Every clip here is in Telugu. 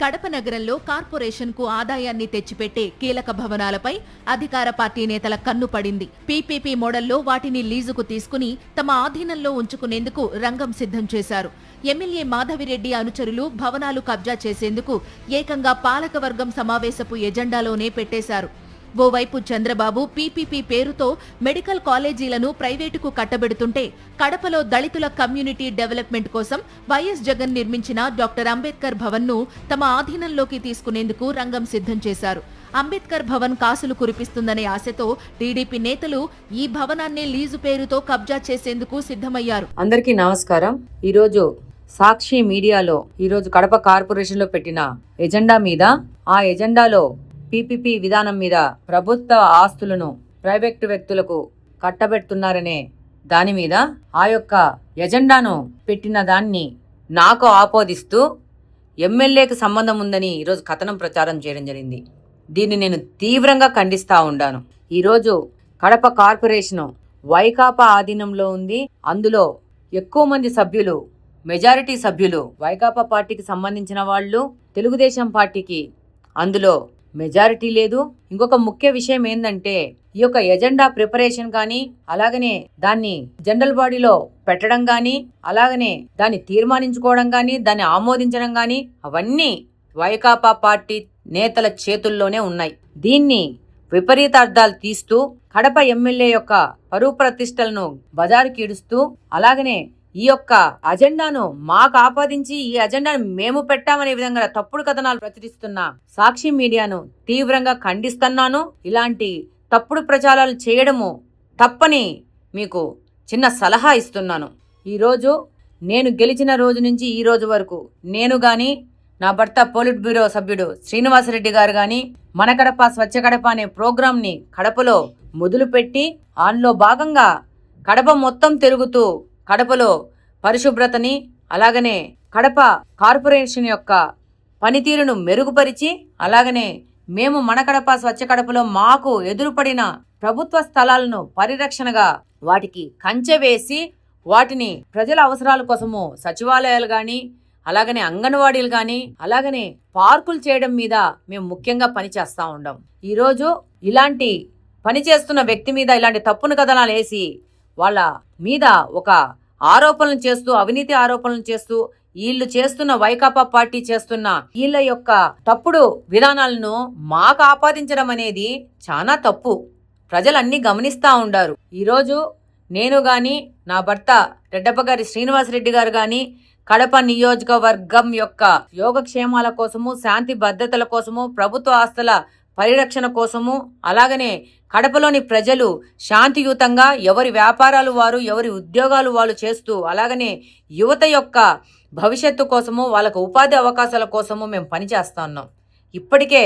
కడప నగరంలో కార్పొరేషన్కు ఆదాయాన్ని తెచ్చిపెట్టే కీలక భవనాలపై అధికార పార్టీ నేతల కన్ను పడింది. పీపీపీ మోడల్లో వాటిని లీజుకు తీసుకుని తమ ఆధీనంలో ఉంచుకునేందుకు రంగం సిద్ధం చేశారు. ఎమ్మెల్యే మాధవిరెడ్డి అనుచరులు భవనాలు కబ్జా చేసేందుకు ఏకంగా పాలకవర్గం సమావేశపు ఎజెండాలోనే పెట్టేశారు. ఓవైపు చంద్రబాబు పీపీపీ పేరుతో మెడికల్ కాలేజీలను ప్రైవేటుకు కట్టబెడుతుంటే కడపలో దళితుల కమ్యూనిటీ డెవలప్మెంట్ కోసం వైఎస్ జగన్ నిర్మించిన డాక్టర్ అంబేద్కర్ భవన్ను తమ ఆధీనంలోకి తీసుకునేందుకు రంగం సిద్ధం చేశారు. అంబేద్కర్ భవన్ కాసులు కురిపిస్తుందనే ఆశతో టీడీపీ నేతలు ఈ భవనాన్ని లీజు పేరుతో కబ్జా చేసేందుకు సిద్ధమయ్యారు. అందరికీ నమస్కారం. ఈరోజు సాక్షి మీడియాలో ఈరోజు కడప కార్పొరేషన్లో పెట్టిన ఎజెండా మీద ఆ ఎజెండాలో పీపీపీ విధానం మీద ప్రభుత్వ ఆస్తులను ప్రైవేటు వ్యక్తులకు కట్టబెడుతున్నారనే దాని మీద ఆ యొక్క ఎజెండాను పెట్టిన దాన్ని నాకు ఆపోదిస్తూ ఎమ్మెల్యేకి సంబంధం ఉందని ఈరోజు కథనం ప్రచారం చేయడం జరిగింది. దీన్ని నేను తీవ్రంగా ఖండిస్తా ఉండాను. ఈరోజు కడప కార్పొరేషను వైకాపా ఆధీనంలో ఉంది. అందులో ఎక్కువ మంది సభ్యులు మెజారిటీ సభ్యులు వైకాపా పార్టీకి సంబంధించిన వాళ్ళు తెలుగుదేశం పార్టీకి అందులో మెజారిటీ లేదు. ఇంకొక ముఖ్య విషయం ఏంటంటే ఈ యొక్క ఎజెండా ప్రిపరేషన్ కానీ అలాగనే దాన్ని జనరల్ బాడీలో పెట్టడం కానీ అలాగనే దాన్ని తీర్మానించుకోవడం కానీ దాన్ని ఆమోదించడం కానీ అవన్నీ వైకాపా పార్టీ నేతల చేతుల్లోనే ఉన్నాయి. దీన్ని విపరీత అర్థాలు తీస్తూ కడప ఎమ్మెల్యే యొక్క పరువు ప్రతిష్టలను బజారుకీడుస్తూ అలాగనే ఈ యొక్క అజెండాను మాకు ఆపాదించి ఈ అజెండాను మేము పెట్టామనే విధంగా తప్పుడు కథనాలు ప్రచురిస్తున్న సాక్షి మీడియాను తీవ్రంగా ఖండిస్తున్నాను. ఇలాంటి తప్పుడు ప్రచారాలు చేయడము తప్పని మీకు చిన్న సలహా ఇస్తున్నాను. ఈరోజు నేను గెలిచిన రోజు నుంచి ఈ రోజు వరకు నేను కానీ నా భర్త పోలిట్ బ్యూరో సభ్యుడు శ్రీనివాసరెడ్డి గారు కానీ మన కడప స్వచ్ఛ కడప అనే ప్రోగ్రాంని కడపలో మొదలుపెట్టి ఆన్లో భాగంగా కడప మొత్తం తిరుగుతూ కడపలో పరిశుభ్రతని అలాగనే కడప కార్పొరేషన్ యొక్క పనితీరును మెరుగుపరిచి అలాగనే మేము మన కడప స్వచ్ఛ కడపలో మాకు ఎదురుపడిన ప్రభుత్వ స్థలాలను పరిరక్షణగా వాటికి కంచె వేసి వాటిని ప్రజల అవసరాల కోసము సచివాలయాలు కానీ అలాగనే అంగన్వాడీలు కానీ అలాగనే పార్కులు చేయడం మీద మేము ముఖ్యంగా పని చేస్తూ ఉండం. ఈరోజు ఇలాంటి పని చేస్తున్న వ్యక్తి మీద ఇలాంటి తప్పును కథనాలు వేసి వాళ్ళ మీద ఒక ఆరోపణలు చేస్తూ అవినీతి ఆరోపణలు చేస్తూ వీళ్ళు చేస్తున్న వైకాపా పార్టీ చేస్తున్న వీళ్ళ యొక్క తప్పుడు విధానాలను మాకు ఆపాదించడం అనేది చాలా తప్పు. ప్రజలన్నీ గమనిస్తూ ఉండారు. ఈరోజు నేను గాని నా భర్త రెడ్డప్ప గారి శ్రీనివాసరెడ్డి గారు గాని కడప నియోజకవర్గం యొక్క యోగక్షేమాల కోసము శాంతి భద్రతల కోసము ప్రభుత్వ ఆస్తుల పరిరక్షణ కోసము అలాగనే కడపలోని ప్రజలు శాంతియుతంగా ఎవరి వ్యాపారాలు వారు ఎవరి ఉద్యోగాలు వాళ్ళు చేస్తూ అలాగనే యువత యొక్క భవిష్యత్తు కోసము వాళ్ళకు ఉపాధి అవకాశాల కోసము మేము పనిచేస్తా ఉన్నాం. ఇప్పటికే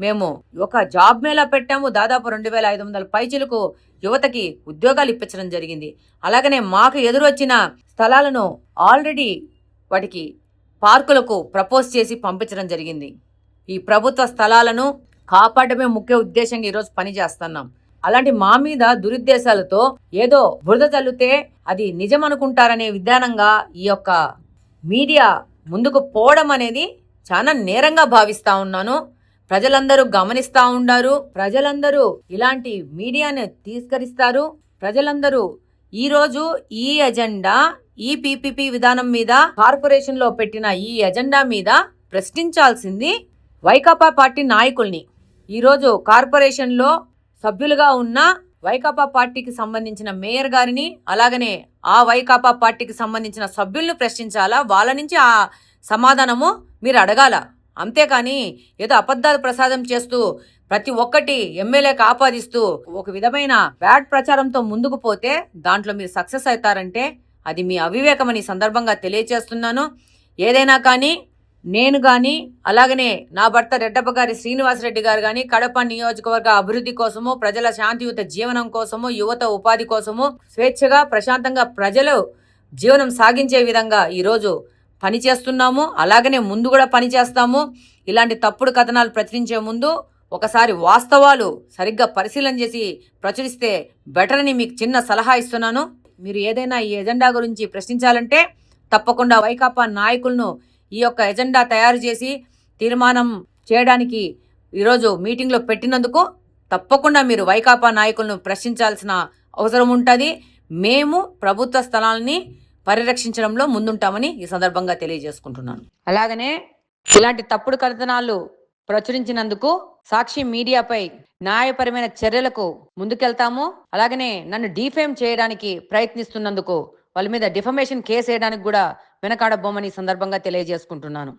మేము ఒక జాబ్ మేళా పెట్టాము. దాదాపు రెండు వేల ఐదు వందల పైచులకు యువతకి ఉద్యోగాలు ఇప్పించడం జరిగింది. అలాగనే మాకు ఎదురొచ్చిన స్థలాలను ఆల్రెడీ వాటికి పార్కులకు ప్రపోజ్ చేసి పంపించడం జరిగింది. ఈ ప్రభుత్వ స్థలాలను కాపాడమే ముఖ్య ఉద్దేశంగా ఈరోజు పని చేస్తున్నాం. అలాంటి మా మీద దురుద్దేశాలతో ఏదో బురద తల్లితే అది నిజం అనుకుంటారనే విధానంగా ఈ యొక్క మీడియా ముందుకు పోవడం అనేది చాలా నేరంగా భావిస్తా ఉన్నాను. ప్రజలందరూ గమనిస్తా ఉండారు. ప్రజలందరూ ఇలాంటి మీడియాని తీసుకరిస్తారు ప్రజలందరూ ఈరోజు ఈ ఎజెండా ఈ పీపీపీ విధానం మీద కార్పొరేషన్లో పెట్టిన ఈ ఎజెండా మీద ప్రశ్నించాల్సింది వైకాపా పార్టీ నాయకుల్ని. ఈరోజు కార్పొరేషన్లో సభ్యులుగా ఉన్న వైకాపా పార్టీకి సంబంధించిన మేయర్ గారిని అలాగనే ఆ వైకాపా పార్టీకి సంబంధించిన సభ్యులను ప్రశ్నించాలా? వాళ్ళ నుంచి ఆ సమాధానము మీరు అడగాల? అంతేకాని ఏదో అబద్ధాలు ప్రసాదం చేస్తూ ప్రతి ఒక్కటి ఎమ్మెల్యేకి ఆపాదిస్తూ ఒక విధమైన బ్యాడ్ ప్రచారంతో ముందుకు పోతే దాంట్లో మీరు సక్సెస్ అవుతారంటే అది మీ అవివేకమని సందర్భంగా తెలియజేస్తున్నాను. ఏదైనా కానీ నేను కానీ అలాగనే నా భర్త రెడ్డప్ప గారి శ్రీనివాసరెడ్డి గారు కానీ కడప నియోజకవర్గ అభివృద్ధి కోసము ప్రజల శాంతియుత జీవనం కోసము యువత ఉపాధి కోసము స్వేచ్ఛగా ప్రశాంతంగా ప్రజలు జీవనం సాగించే విధంగా ఈరోజు పని చేస్తున్నాము. అలాగనే ముందు కూడా పనిచేస్తాము ఇలాంటి తప్పుడు కథనాలు ప్రచురించే ముందు ఒకసారి వాస్తవాలు సరిగ్గా పరిశీలన చేసి ప్రచురిస్తే బెటర్ అని మీకు చిన్న సలహా ఇస్తున్నాను. మీరు ఏదైనా ఈ ఎజెండా గురించి ప్రశ్నించాలంటే తప్పకుండా వైకాపా నాయకులను ఈ యొక్క ఎజెండా తయారు చేసి తీర్మానం చేయడానికి ఈరోజు మీటింగ్లో పెట్టినందుకు తప్పకుండా మీరు వైకాపా నాయకులను ప్రశ్నించాల్సిన అవసరం ఉంటుంది. మేము ప్రభుత్వ స్థలాల్ని పరిరక్షించడంలో ముందుంటామని ఈ సందర్భంగా తెలియజేసుకుంటున్నాను. అలాగనే ఇలాంటి తప్పుడు కథనాలు ప్రచురించినందుకు సాక్షి మీడియాపై న్యాయపరమైన చర్యలకు ముందుకెళ్తాము. అలాగనే నన్ను డీఫేమ్ చేయడానికి ప్రయత్నిస్తున్నందుకు వాళ్ళ మీద డిఫమేషన్ కేసు వేయడానికి కూడా వెనకాడబోమని ఈ సందర్భంగా తెలియజేసుకుంటున్నాను.